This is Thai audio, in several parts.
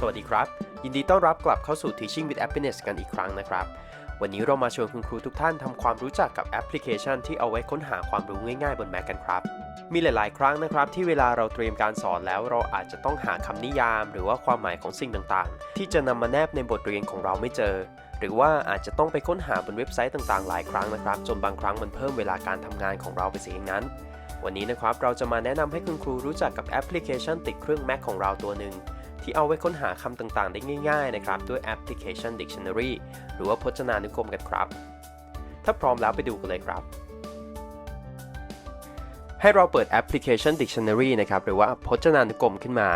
สวัสดีครับ ยินดีต้อนรับกลับเข้าสู่ Teaching with Happiness กันอีกครั้งนะครับ วันนี้เรามาชวนคุณครูทุกท่านทำความรู้จักกับแอปพลิเคชันที่เอาไว้ค้นหาความรู้ง่ายๆ บน Mac กันครับ มีหลายๆ ครั้งนะครับ ที่เวลาเราเตรียมการสอนแล้วเราอาจจะต้องหาคำนิยาม หรือว่าความหมายของสิ่งต่างๆ ที่จะนำมาแนบในบทเรียนของเราไม่เจอ หรือว่าอาจจะต้องไปค้นหาบนเว็บไซต์ต่างๆ หลายครั้งนะครับ จนบางครั้งมันเพิ่มเวลาการทำงานของเราไปเสียอย่างนั้นวันนี้นะครับเราจะมาแนะนำให้คุณครูรู้จักกับแอปพลิเคชันติดเครื่อง Mac ของเราตัวหนึ่ง ที่เอาไว้ค้นหาคำต่างๆ ได้ง่ายๆนะครับด้วยแอปพลิเคชัน Dictionary หรือว่าพจนานุกรมกันครับ ถ้าพร้อมแล้วไปดูกันเลยครับ ให้เราเปิดแอปพลิเคชัน Dictionary นะครับหรือว่าพจนานุกรมขึ้นมา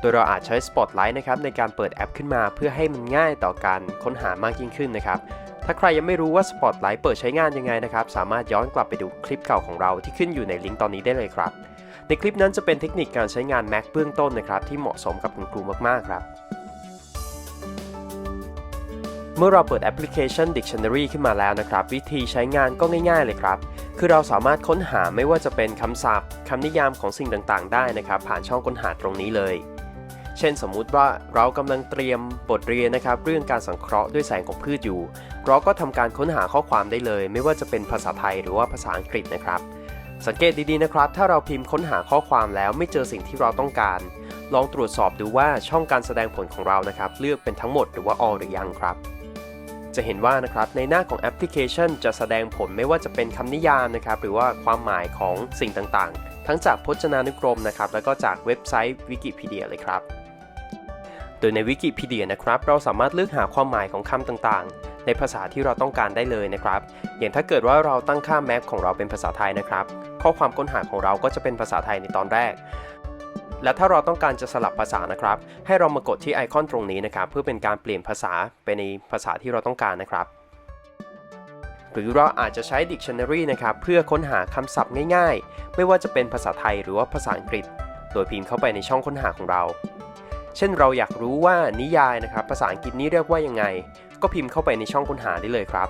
โดยเราอาจใช้ Spotlight นะครับในการเปิดแอปขึ้นมา เพื่อให้มันง่ายต่อการค้นหามากยิ่งขึ้นนะครับ ถ้าใครยังไม่รู้ว่า Spotlight เปิดใช้งานยังไงนะครับ สามารถย้อนกลับไปดูคลิปเก่าของเราที่ขึ้นอยู่ในลิงก์ตอนนี้ได้เลยครับ ในคลิปนั้นจะเป็นเทคนิคการใช้งาน Mac เบื้องต้นนะครับที่เหมาะสมกับคุณครูมากๆครับ เมื่อเราเปิดแอปพลิเคชัน Dictionary ขึ้นมาแล้วนะครับ วิธีใช้งานก็ง่ายๆเลยครับ คือเราสามารถค้นหาไม่ว่าจะเป็นคำศัพท์คำนิยามของสิ่งต่างๆ ได้นะครับ ผ่านช่องค้นหาตรงนี้เลย เช่นสมมุติว่าเรากำลังเตรียมบทเรียนนะครับ เรื่องการสังเคราะห์ด้วยแสงของพืชอยู่ เราก็ทำการค้นหาข้อความได้เลย ไม่ว่าจะเป็นภาษาไทยหรือว่าภาษาอังกฤษนะครับ สังเกตดีๆนะครับ ถ้าเราพิมพ์ค้นหาข้อความแล้วไม่เจอสิ่งที่เราต้องการ ลองตรวจสอบดูว่าช่องการแสดงผลของเรานะครับ เลือกเป็นทั้งหมดหรือว่า all หรือยังครับจะเห็นว่านะครับในหน้าของแอปพลิเคชันจะแสดงผลไม่ว่าจะเป็นคำนิยามนะครับหรือว่าความหมายของสิ่งต่างๆ ทั้งจากพจนานุกรมนะครับแล้วก็จากเว็บไซต์วิกิพีเดียเลยครับ โดยในวิกิพีเดียนะครับ เราสามารถเลือกหาความหมายของคำต่างๆ ในภาษาที่เราต้องการได้เลยนะครับ อย่างถ้าเกิดว่าเราตั้งค่าแมปของเราเป็นภาษาไทยนะครับ ข้อความค้นหาของเราก็จะเป็นภาษาไทยในตอนแรก และถ้าเราต้องการจะสลับภาษานะครับ ให้เรามากดที่ไอคอนตรงนี้นะครับ เพื่อเป็นการเปลี่ยนภาษาไปในภาษาที่เราต้องการนะครับหรือเราอาจจะใช้ Dictionary นะครับเพื่อค้นหาคำศัพท์ง่ายๆ ไม่ว่าจะเป็นภาษาไทยหรือว่าภาษาอังกฤษ โดยพิมพ์เข้าไปในช่องค้นหาของเรา เช่นเราอยากรู้ว่านิยายนะครับภาษาอังกฤษนี้เรียกว่ายังไง ก็พิมพ์เข้าไปในช่องค้นหาได้เลยครับ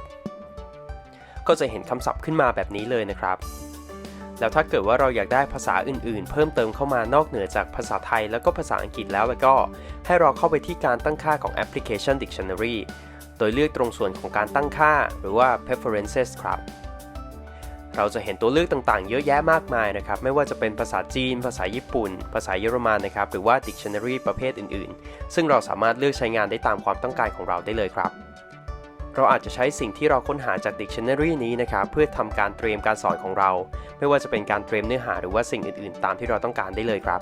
ก็จะเห็นคำศัพท์ขึ้นมาแบบนี้เลยนะครับ แล้วถ้าเกิดว่าเราอยากได้ภาษาอื่นๆ เพิ่มเติมเข้ามานอกเหนือจากภาษาไทยแล้วก็ภาษาอังกฤษแล้วแล้วก็ ให้เราเข้าไปที่การตั้งค่าของแอปพลิเคชัน Dictionary โดยเลือกตรงส่วนของการตั้งค่าหรือว่า preferences ครับ เราจะเห็นตัวเลือกต่างๆ เยอะแยะมากมายนะครับ ไม่ว่าจะเป็นภาษาจีน ภาษาญี่ปุ่น ภาษาเยอรมันนะครับ หรือว่า Dictionary ประเภทอื่นๆ ซึ่งเราสามารถเลือกใช้งานได้ตามความต้องการของเราได้เลยครับ เราอาจจะใช้สิ่งที่เราค้นหาจาก Dictionary นี้นะครับ เพื่อทำการเตรียมการสอนของเรา ไม่ว่าจะเป็นการเตรียมเนื้อหาหรือว่าสิ่งอื่นๆ ตามที่เราต้องการได้เลยครับ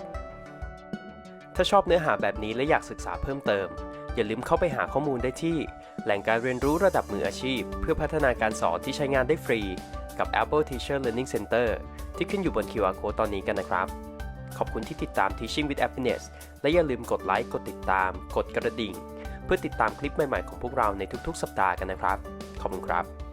ถ้าชอบเนื้อหาแบบนี้และอยากศึกษาเพิ่มเติม อย่าลืมเข้าไปหาข้อมูลได้ที่ แหล่งการเรียนรู้ระดับมืออาชีพ เพื่อพัฒนาการสอนที่ใช้งานได้ฟรี กับ Apple Teacher Learning Center ที่ขึ้นอยู่บน QR Code ตอนนี้กันนะครับ ขอบคุณที่ติดตาม Teaching with Happiness และอย่าลืมกดไลค์ กดติดตาม กดกระดิ่ง เพื่อติดตามคลิปใหม่ๆของพวกเราในทุกๆ สัปดาห์กันนะครับ ขอบคุณครับ